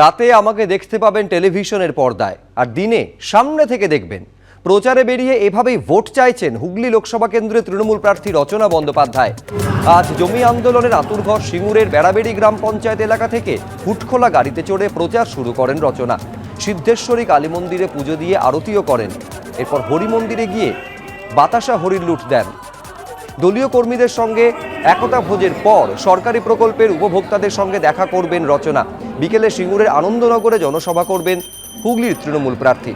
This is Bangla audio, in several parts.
রাতে আমাকে দেখতে পাবেন টেলিভিশনের পর্দায়, আর দিনে সামনে থেকে দেখবেন। প্রচারে বেরিয়ে এভাবেই ভোট চাইছেন হুগলি লোকসভা কেন্দ্রের তৃণমূল প্রার্থী রচনা বন্দ্যোপাধ্যায়। আজ জমি আন্দোলনের আতুরঘর সিঙ্গুরের বেড়াবেড়ি গ্রাম পঞ্চায়েত এলাকা থেকে হুটখোলা গাড়িতে চড়ে প্রচার শুরু করেন রচনা। সিদ্ধেশ্বরী কালী মন্দিরে পুজো দিয়ে আরতিও করেন। এরপর হরি মন্দিরে গিয়ে বাতাসা হরির লুট দেন। দলীয় কর্মীদের সঙ্গে একতা ভোজের পর সরকারি প্রকল্পের উপভোক্তাদের সঙ্গে দেখা করবেন রচনা। বিকেলে সিঙ্গুরের আনন্দনগরে জনসভা করবেন হুগলির তৃণমূল প্রার্থী।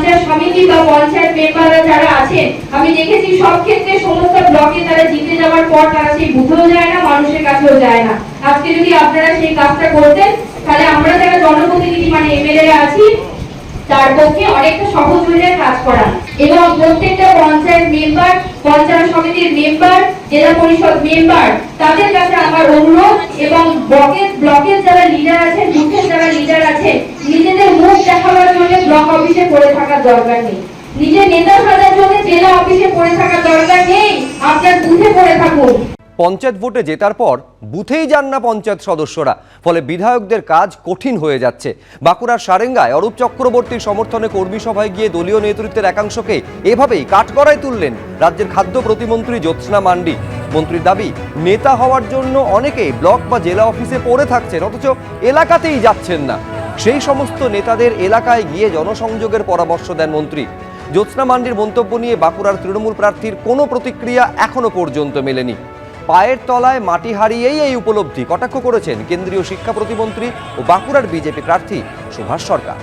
পঞ্চায়েত সমিতি বা পঞ্চায়েত মেম্বাররা যারা আছেন, আমি দেখেছি সব ক্ষেত্রে সমস্ত ব্লকে তারা জিতে যাওয়ার পর তারা সেই বুথেও যায় না, মানুষের কাছেও যায় না। আজকে যদি আপনারা সেই কাজটা করতেন, তাহলে আমরা যারা জনপ্রতিনিধি মানে এমএলএ আছি, তার পক্ষে অনেকটা সহজ হয়ে যায় কাজ করা। এবং প্রত্যেকটা পঞ্চায়েত মেম্বার পঞ্চায়েত সমিতির মেম্বার জেলা পরিষদ মেম্বার তাদের কাছে আমার অনুরোধ এবং ব্লকের ব্লকের যারা লিডার আছেন, বুথের যারা লিডার আছেন, নিজেদের মুখ দেখাবার জন্য ব্লক অফিসে পড়ে থাকার দরকার নেই। নিজের নেতা সাজার জন্য জেলা অফিসে পড়ে থাকার দরকার নেই। আপনার বুথে পড়ে থাকুন। পঞ্চায়েত ভোটে জেতার পর বুথেই যান না পঞ্চায়েত সদস্যরা। ফলে বিধায়কদের কাজ কঠিন হয়ে যাচ্ছে। বাঁকুড়ার সারেঙ্গায় অরূপ চক্রবর্তীর সমর্থনে কর্মী সভায় গিয়ে দলীয় নেতৃত্বের একাংশকে এভাবেই কাঠগড়ায় তুললেন রাজ্যের খাদ্য প্রতিমন্ত্রী জ্যোৎস্না মান্ডি। মন্ত্রীর দাবি, নেতা হওয়ার জন্য অনেকেই ব্লক বা জেলা অফিসে পড়ে থাকছেন, অথচ এলাকাতেই যাচ্ছেন না। সেই সমস্ত নেতাদের এলাকায় গিয়ে জনসংযোগের পরামর্শ দেন মন্ত্রী। জ্যোৎস্না মান্ডির মন্তব্য নিয়ে বাঁকুড়ার তৃণমূল প্রার্থীর কোনো প্রতিক্রিয়া এখনও পর্যন্ত মেলেনি। পায়ের তলায় মাটি হারিয়েই এই উপলব্ধি, কটাক্ষ করেছেন কেন্দ্রীয় শিক্ষা প্রতিমন্ত্রী ও বাঁকুড়ার বিজেপি প্রার্থী সুভাষ সরকার।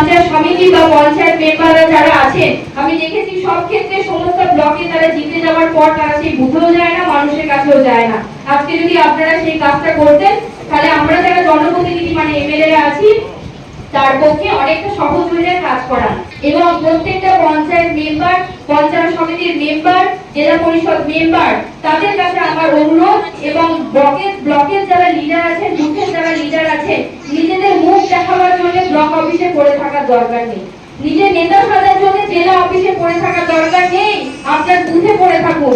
পঞ্চায়েত সমিতি বা পঞ্চায়েত মেম্বাররা যারা আছেন, আমি দেখেছি সব ক্ষেত্রে সমস্ত ব্লকে তারা জিতে যাওয়ার পর তারা সেই বুথেও যায় না, মানুষের কাছেও যায় না। আজকে যদি আপনারা সেই কাজটা করতেন, তাহলে আমরা যারা জনপ্রতিনিধি মানে এমএলএ আছি, তার পক্ষে অনেকটা সহজ হয়ে যায় কাজ করা। এবং প্রত্যেকটা পঞ্চায়েত মেম্বার পঞ্চায়েত সমিতির মেম্বার জেলা পরিষদ মেম্বার তাদের কাছে আমার অনুরোধ, এবং ব্লকের ব্লকের যারা লিডার আছেন, বুথের যারা লিডার আছে নিজেদের মুখ দেখাবার জন্য ব্লক অফিসে পড়ে থাকার দরকার নেই। নিজের নেতা সাজার জন্য জেলা অফিসে পড়ে থাকার দরকার নেই। আপনার বুথে পড়ে থাকুন।